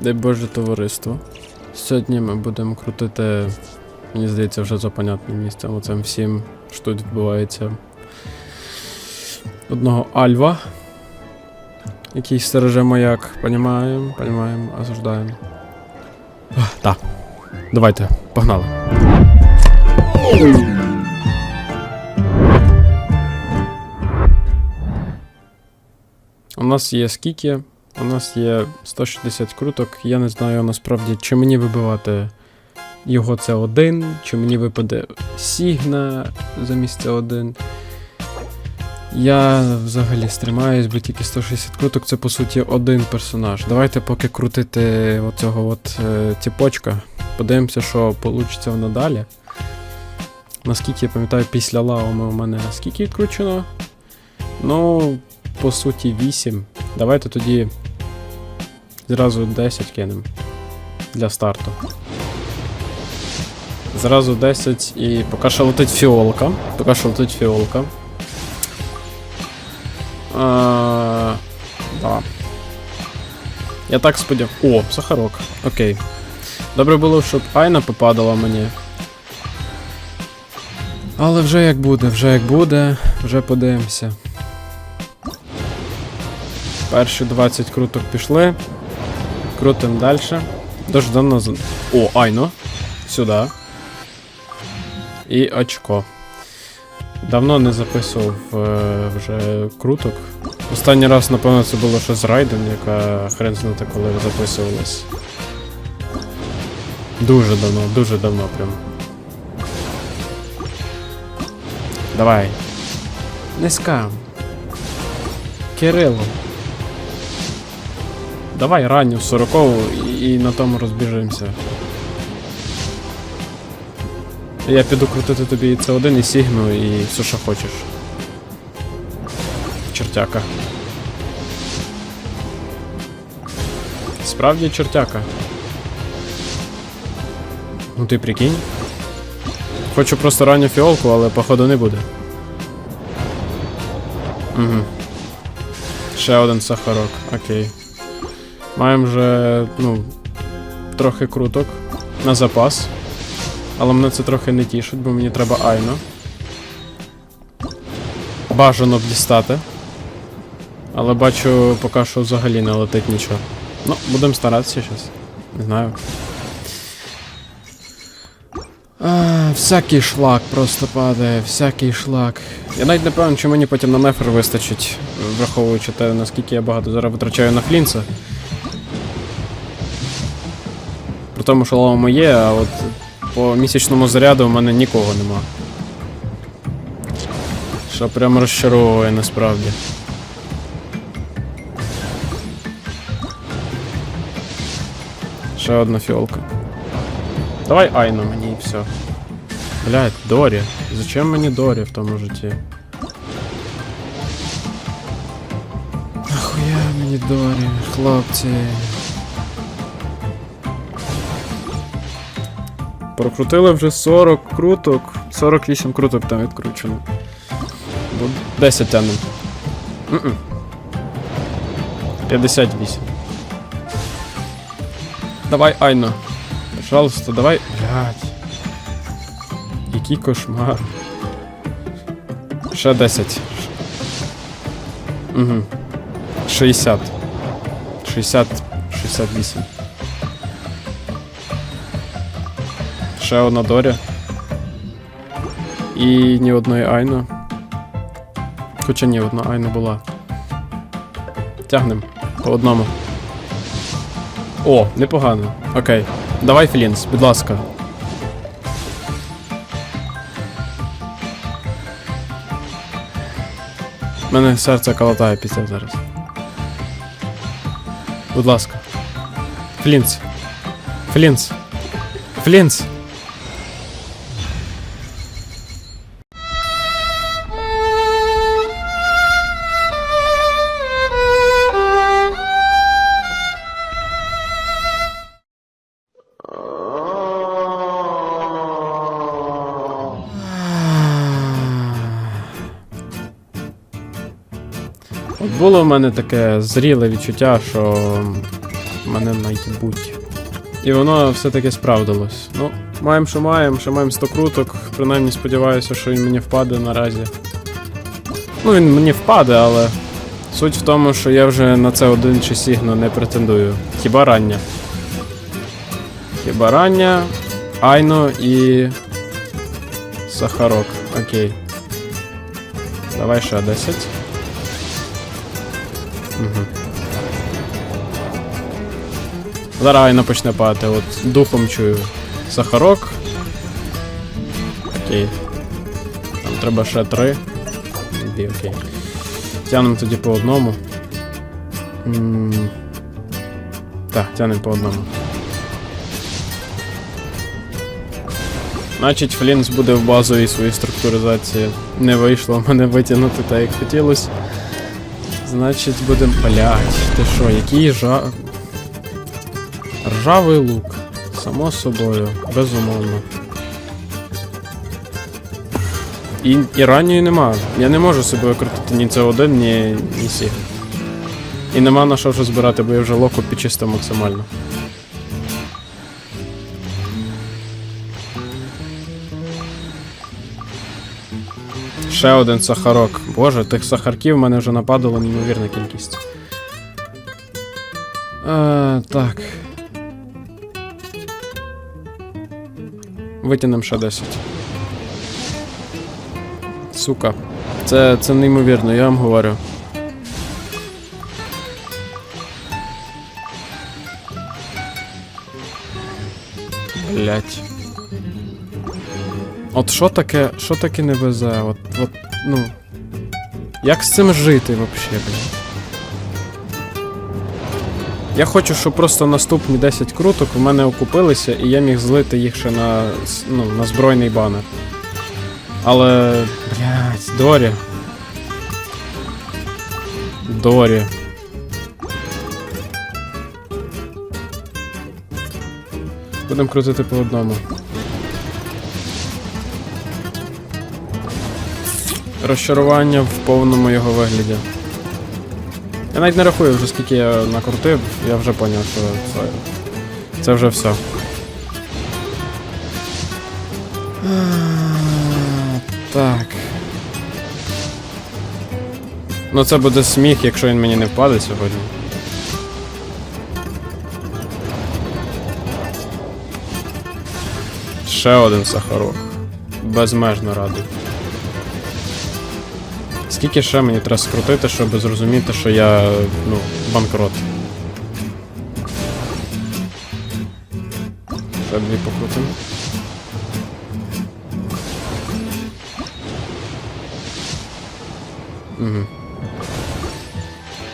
Дай Боже товариство. Сьогодні ми будемо крутити, мені здається, вже за понятним місцем. Оцим всім, що тут відбувається. Одного Альва. Який стереже маяк. Понімаємо, понімаємо, осуждаємо. Так. Давайте, погнали. У нас є скільки? У нас є 160 круток. Я не знаю насправді, чи мені вибивати його це один, чи мені випаде Сігна замість це один. Я взагалі стримаюсь, бо тільки 160 круток це по суті один персонаж. Давайте поки крутити оцього от е, ціпочка. Подивимося, що вийде воно далі. Наскільки я пам'ятаю, після лауми у мене скільки кручено? Ну, по суті, 8. Давайте тоді зразу 10 кинемо для старту. Зразу 10 і поки що летить фіолка. Поки що летить фіолка. А, да. Я так сподіваюся. О, Сахарок. Окей. Добре було, щоб Айна попадала мені. Але вже як буде, вже як буде, вже подивимося. Перші 20 круток пішли. Крутим далі. Дуже давно. з- О, Айно. Сюди. І очко. Давно не записував е, вже круток. Останній раз, напевно, це було щось з Райден, яка хрен знати, коли записувалась. Дуже давно, дуже давно прям. Давай. Скам. Кирило. Давай ранню 40 і, і на тому розбіжимося. Я піду крутити тобі і це один і сігну, і все, що хочеш. Чертяка. Справді чертяка. Ну ти прикинь. Хочу просто ранню фіолку, але походу не буде. Угу. Ще один сахарок, окей. Маємо вже, ну, трохи круток на запас. Але мене це трохи не тішить, бо мені треба айно. Бажано б дістати. Але бачу, поки що взагалі не летить нічого. Ну, будемо старатися зараз. Не знаю. А, всякий шлак просто падає, всякий шлак. Я навіть не певен, чи мені потім на нефер вистачить, враховуючи те, наскільки я багато зараз витрачаю на флінца. Тому, що лавами є, а от по місячному заряду у мене нікого нема. Що прям розчаровує насправді. Ще одна фіолка. Давай Айну мені і все. Блять, Дорі. Зачем мені Дорі в тому житті? Нахуя мені Дорі, хлопці. Прокрутили вже 40 круток. 48 круток там відкручено. Бо 10 тянем. Мгм. 58. Давай, Айно. Пожалуйста, давай. Блять. Який кошмар. Ще 10. Угу. 60. 60. 68. Ще одна Дорі. І ні одної Айно. Хоча ні, одна Айно була. Тягнем. По одному. О, непогано. Окей. Давай Флінс, будь ласка. У мене серце калатає після зараз. Будь ласка. Флінс. Флінс. Флінс. От було в мене таке зріле відчуття, що мене наїбуть. І воно все-таки справдилось. Ну, маємо, що маємо, ще маємо 100 круток. Принаймні сподіваюся, що він мені впаде наразі. Ну, він мені впаде, але суть в тому, що я вже на це один чи сігно не претендую. Хіба рання. Хіба рання, Айно і. Сахарок. Окей. Давай ще 10. Угу. Зараз Айно почне падати, от духом чую. Сахарок. Окей. Там треба ще три. Дві, окей. Тянемо тоді по одному. Так, тянемо по одному. Значить, Флінс буде в базовій своїй структуризації. Не вийшло в мене витягнути так, як хотілося. Значить, будемо. Блять, ти що, який жа. Ржавий лук. Само собою, безумовно. І, і ранньої нема. Я не можу собі викрутити ні це один, ні, ні сі. І нема на що вже збирати, бо я вже локу підчистив максимально. Ще один сахарок. Боже, тих сахарків в мене вже нападало неймовірна кількість. Е, так. Витягнемо ще 10. Сука. Це, це неймовірно, я вам говорю. Блять. От що таке, що таке не везе? От, от, ну. Як з цим жити вообще, блядь? Я хочу, щоб просто наступні 10 круток у мене окупилися, і я міг злити їх ще на, ну, на збройний банер. Але. Блять, Дорі. Дорі. Будемо крутити по одному. Розчарування в повному його вигляді. Я навіть не рахую вже скільки я накрутив, я вже поняв, що це, це вже все. Так. Ну це буде сміх, якщо він мені не впаде сьогодні. Ще один сахарок. Безмежно радий. Скільки ще мені треба скрутити, щоб зрозуміти, що я ну, банкрот. Ще дві покрутимо. Угу.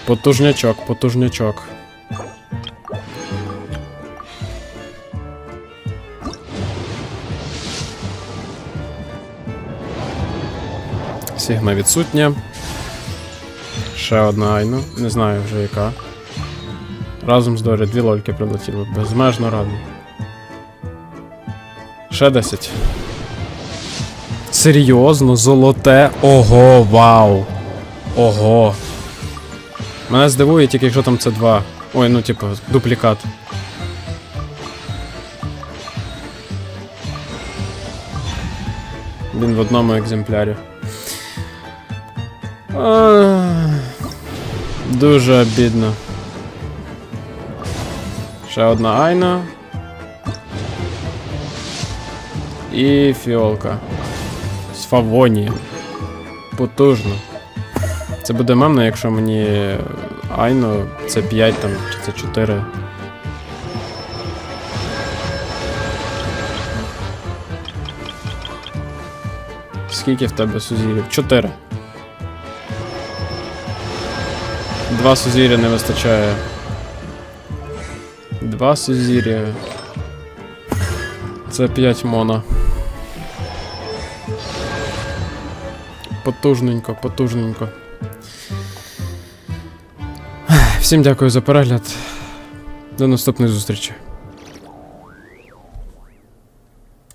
Потужнячок, потужнячок. Сігма відсутня. Ще одна айну. Не знаю вже яка. Разом з Дорі дві лольки прилетіли. Безмежно радий. Ще 10. Серйозно, золоте. Ого, вау. Ого. Мене здивує тільки, якщо там це два. Ой, ну типу, дуплікат. Він в одному екземплярі. Дуже обідно. Ще одна айна. І фіолка. З фавонієм. Потужно. Це буде мемно, якщо мені айно це 5 там, чи це 4. Скільки в тебе сузірів? 4. Два сузір'я не вистачає. Два сузір'я. Це 5 мона. Потужненько, потужненько. Всім дякую за перегляд. До наступної зустрічі.